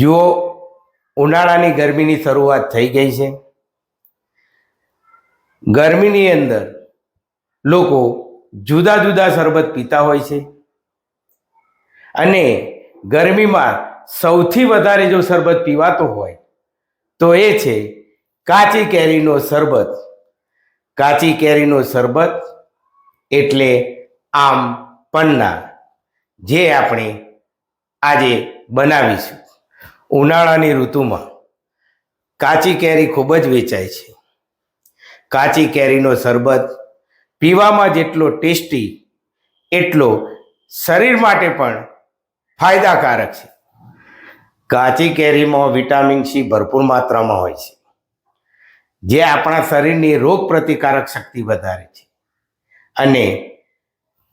જુઓ, ઉનાળાની ગરમીની શરૂઆત થઈ ગઈ છે. ગરમીની અંદર લોકો જુદા જુદા શરબત પીતા હોય છે. અને ગરમીમાં સૌથી વધારે જો શરબત પીવાતો હોય, તો એ છે કાચી કેરીનો શરબત. કાચી કેરીનો શરબત એટલે આમ પન્ના, જે આપણે આજે બનાવીશું. ઉનાળાની ઋતુમાં કાચી કેરી ખૂબ જ વેચાય છે. કાચી કેરીનો શરબત પીવામાં જેટલો ટેસ્ટી, એટલો શરીર માટે પણ ફાયદાકારક છે. કાચી કેરીમાં વિટામિન સી ભરપૂર માત્રામાં હોય છે, જે આપણા શરીરની રોગ પ્રતિકારક શક્તિ વધારે છે અને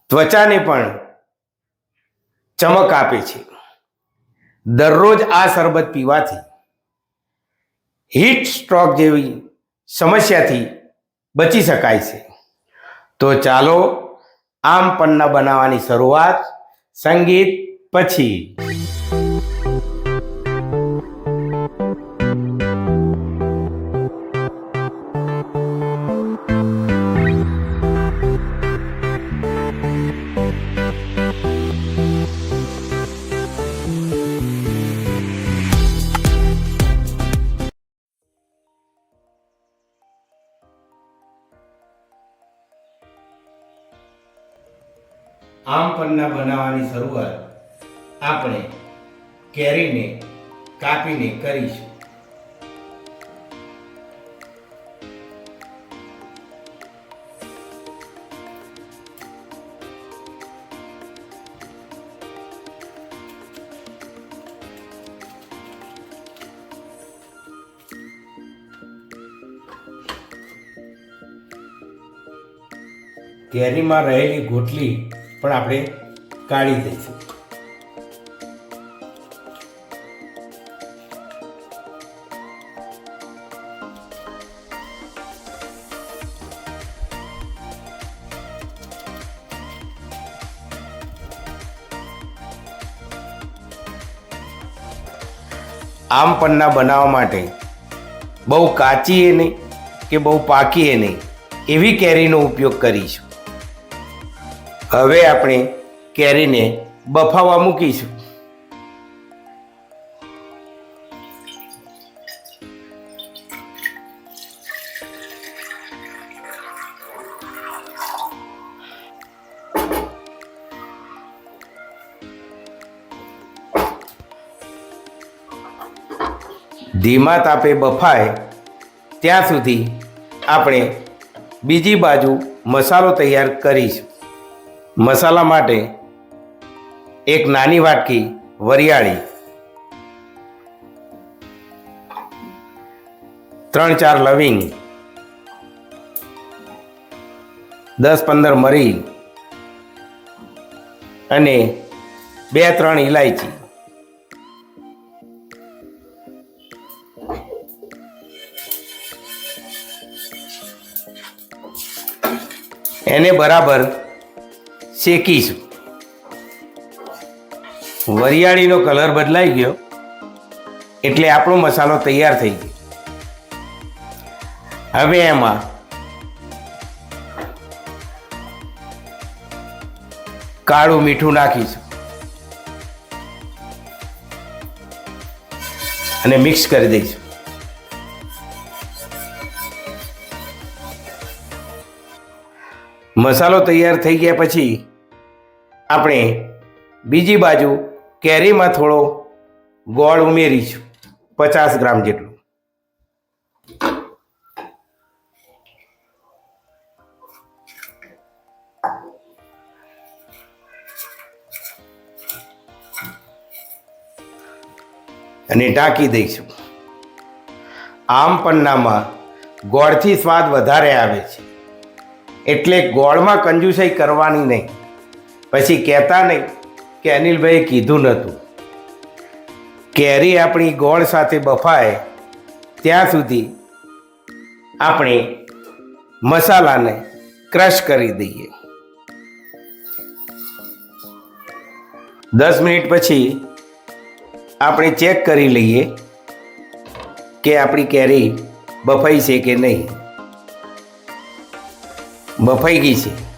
ત્વચાને પણ ચમક આપે છે. દરરોજ આ શરબત પીવાથી હીટ સ્ટ્રોક જેવી સમસ્યાથી બચી શકાય છે. તો ચાલો આમ પન્ના બનાવવાની શરૂઆત સંગીત પછી. આમ પન્ના બનાવવાની શરૂઆત આપણે કેરીને કાપીને કરીશું. કેરીમાં રહેલી ગોટલી પણ આપણે કાઢી દઈશું. આમ પન્ના બનાવવા માટે બહુ કાચી એ નહીં કે બહુ પાકી એ નહીં એવી કેરીનો ઉપયોગ કરીશું. હવે આપણે કેરીને બફાવા મૂકીશું. ધીમા તાપે બફાય ત્યાં સુધી આપણે બીજી બાજુ મસાલો તૈયાર કરીશું. મસાલા માટે એક નાની વાટકી વરિયાળી ત્રણ ચાર લવિંગ, દસ પંદર મરી અને બે ત્રણ ઇલાયચી એને બરાબર શેકીશું વરિયાળીનો કલર બદલાઈ ગયો એટલે આપણો મસાલો તૈયાર થઈ ગયો. હવે એમાં કાળું મીઠું નાખીશું. અને મિક્સ કરી દઈશું. મસાલો તૈયાર થઈ ગયા પછી આપણે બીજી બાજુ કેરીમાં થોડો ગોળ ઉમેરીશું, પચાસ ગ્રામ જેટલું. અને ઢાંકી દઈશું. આમ પન્નામાં ગોળથી સ્વાદ વધારે આવે છે. એટલે ગોળમાં કંજુસાઈ કરવાની નહીં. પછી કહેતા નહીં કે અનિલભાઈ કીધું નહોતું. કેરી આપણી ગોળ સાથે બફાય ત્યાં સુધી આપણે મસાલાને ક્રશ કરી દઈએ. દસ મિનિટ પછી આપણે ચેક કરી લઈએ કે આપણી કેરી બફાઈ છે કે નહીં. બફાઈ ગઈ છે.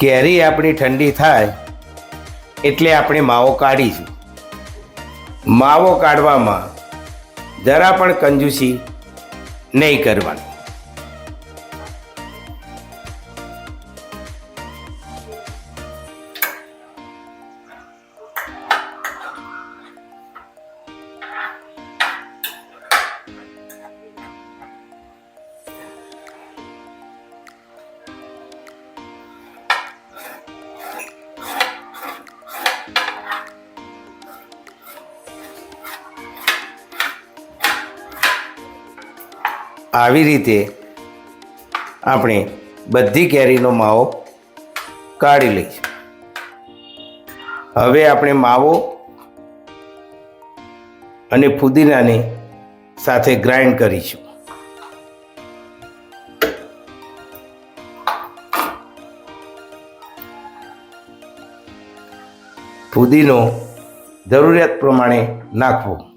કેરી આપણી ઠંડી થાય એટલે આપણે માવો કાઢીશું. માવો કાઢવામાં જરા પણ કંજૂસી નહીં કરવાની. આવી રીતે આપણે બધી કેરીનો માવો કાઢી લઈશું. હવે આપણે માવો અને ફુદીનાને સાથે ગ્રાઇન્ડ કરીશું. ફુદીનો જરૂરિયાત પ્રમાણે નાખવો.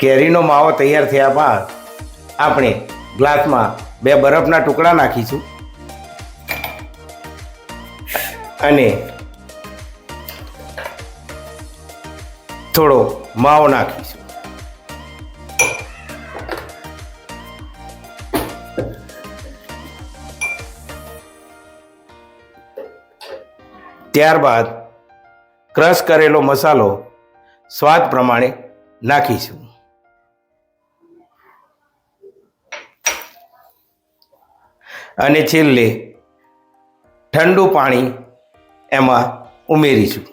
કેરીનો માવો તૈયાર થયા બાદ આપણે ગ્લાસમાં બે બરફના ટુકડા નાખીશું. અને થોડો માવો નાખીશું. ત્યારબાદ ક્રશ કરેલો મસાલો સ્વાદ પ્રમાણે નાખીશું. અને છેલ્લે ઠંડુ પાણી એમાં ઉમેરીશું.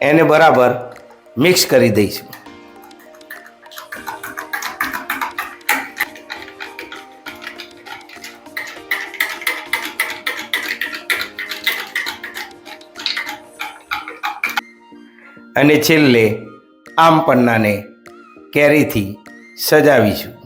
એને બરાબર મિક્સ કરી દઈશું. અને છેલ્લે આમ પન્નાને કેરીથી સજાવીશું.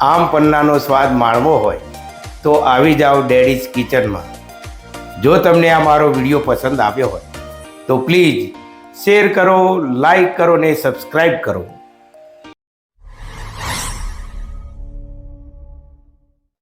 આમ પન્નાનો સ્વાદ માણવો હોય, તો આવી જાઓ ડેડીઝ કિચનમાં. જો તમને આ મારો વીડિયો પસંદ આવ્યો હોય, તો પ્લીઝ શેર કરો, લાઈક કરો ને સબસ્ક્રાઈબ કરો.